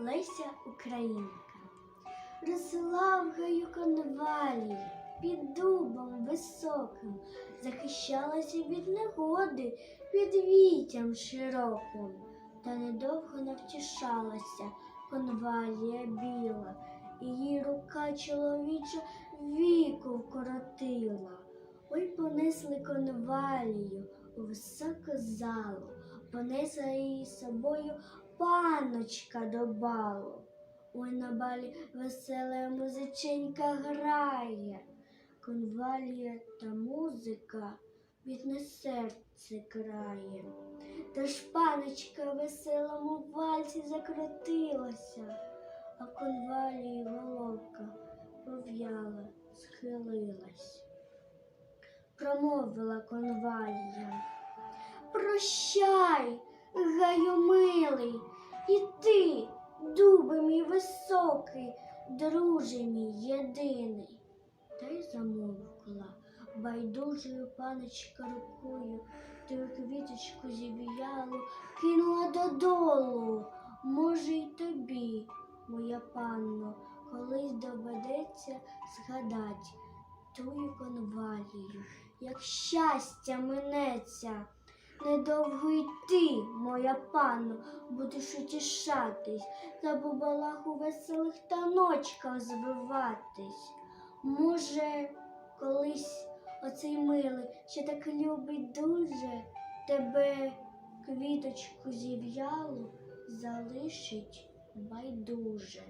Леся Українка. Росла в гаю конвалії, під дубом високим, захищалася від негоди, під вітям широким, та недовго не втішалася конвалія біла, її рука чоловіча віку вкоротила. Ой понесли конвалію у високу залу, понесла її собою паночка до балу. Ой на балі весела музиченька грає, конвалія та музика бідне серце крає. Та ж паночка веселому вальсі закрутилася, а конвалії головка пов'яла, схилилась. Промовила конвалія. Прощай, гаю милий, і ти, дубе мій високий, друже мій єдиний. Та й замовкла байдужою паночка рукою, ту квіточку зів'ялу кинула додолу. Може, й тобі, моя панно, колись доведеться згадать тую конвалію, як щастя минеться. Недовго й ти, моя панно, будеш утішатись, та по балаху веселих таночках звиватись. Може, колись оцей милий, що так любить дуже, тебе квіточку зів'ялу залишить байдуже.